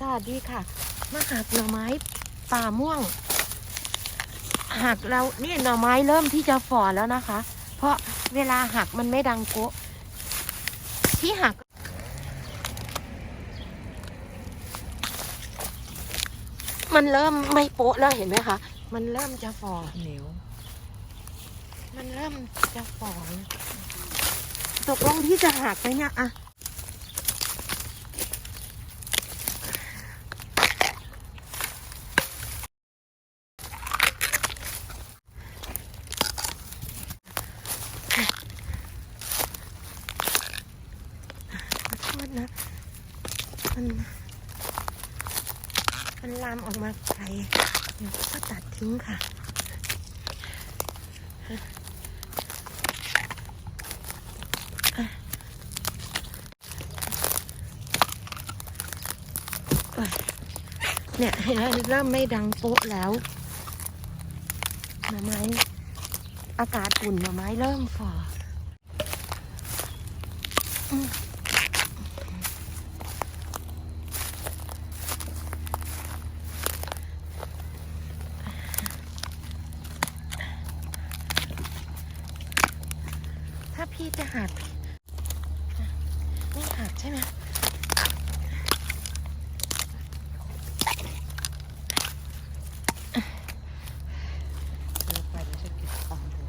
สวัสดีค่ะ มาหักหน่อไม้ป่าม่วงหักแล้วนี่หน่อไม้เริ่มที่จะฝ่อแล้วนะคะ เพราะเวลาหักมันไม่ดังโกะที่หัก มันเริ่มไม่โป๊ะแล้วเห็นไหมคะ มันเริ่มจะฝ่อเหนียวมันเริ่มจะฝ่อตกลงที่จะหักไหมเนี่ยอะขอโทษ นะมันมันลามออกมาไกลเดี๋ยวก็ตัดทิ้งค่ะเนี่ยเห็นไหมเริ่มไม่ดังโป๊ะแล้วหน่อไม้อากาศอุ่นหน่อไม้เริ่มฝ่ออืมถ้าพี่จะหักไม่หัก ใช่ไหมไปแล้วจะเก็บตังค์ดู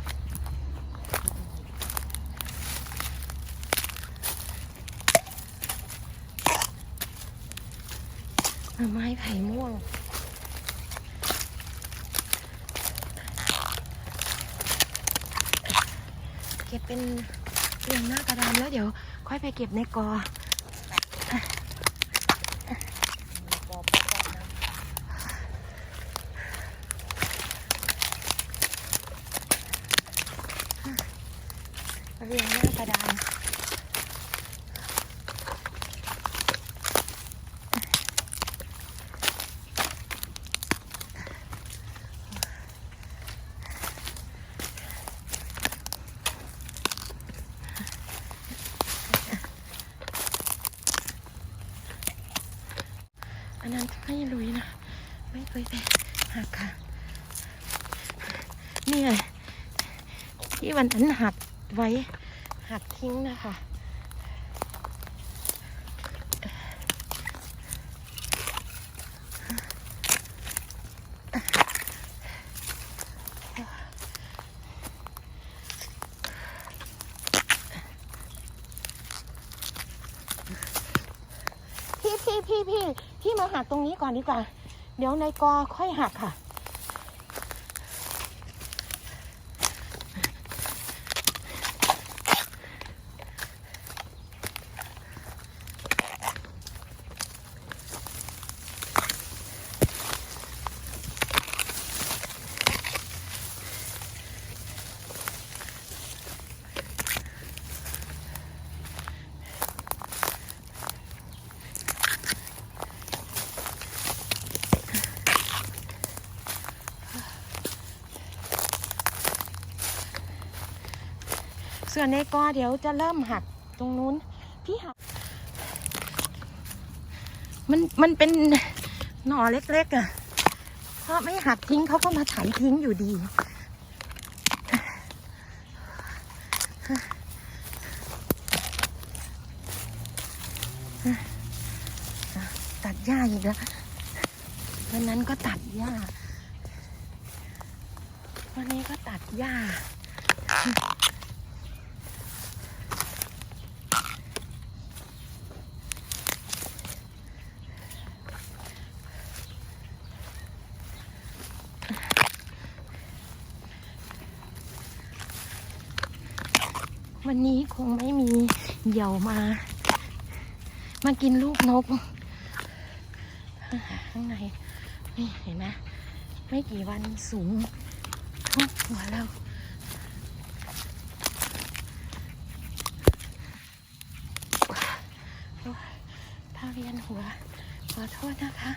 หน่อไม้ไผ่ม่วงเก็บเป็นเรียงหน้ากระดานแล้วเดี๋ยว ค่อยไปเก็บในกอปอปอปอนเรียงหน้ากระดาน อันนั้นไม่ลุยนะ ไม่เคยไปหักค่ะนี่ไงที่วันนั้นหักไว้หักทิ้งนะคะ พี่พี่พี่มาหักตรงนี้ก่อนดีกว่า เดี๋ยวในกอค่อยหักค่ะ ส่วนในกอเดี๋ยวจะเริ่มหักตรงนู้น พี่หัก มันมันเป็นหน่อเล็กๆอะ่ะ เพราะไม่หักทิ้งเขาก็มาไถทิ้งอยู่ดี ตัดหญ้าอีกแล้ววันนั้นก็ตัดหญ้า วันนี้ก็ตัดหญ้า วันนี้คงไม่มีเหยี่ยวมา มากินลูกนก ข้างในนี่เห็นไหมไม่กี่วันสูงทุกหัวแล้วโอ๊ยถ้าเวียนหัว ขอโทษนะคะ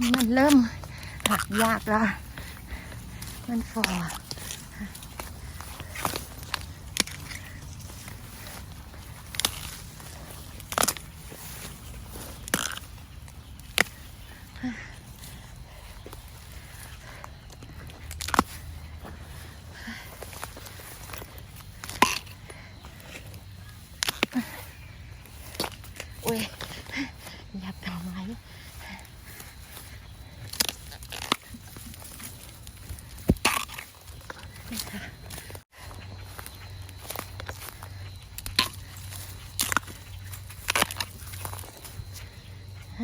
มันเริ่มหักยากแล้วมันฟอโอ้ยหยับทำไม ม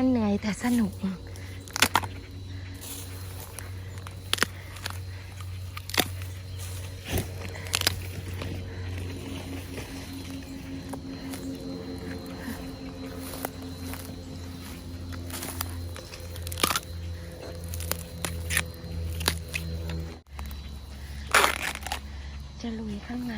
ันเหนื่อยแต่สนุก จะลุยข้างใน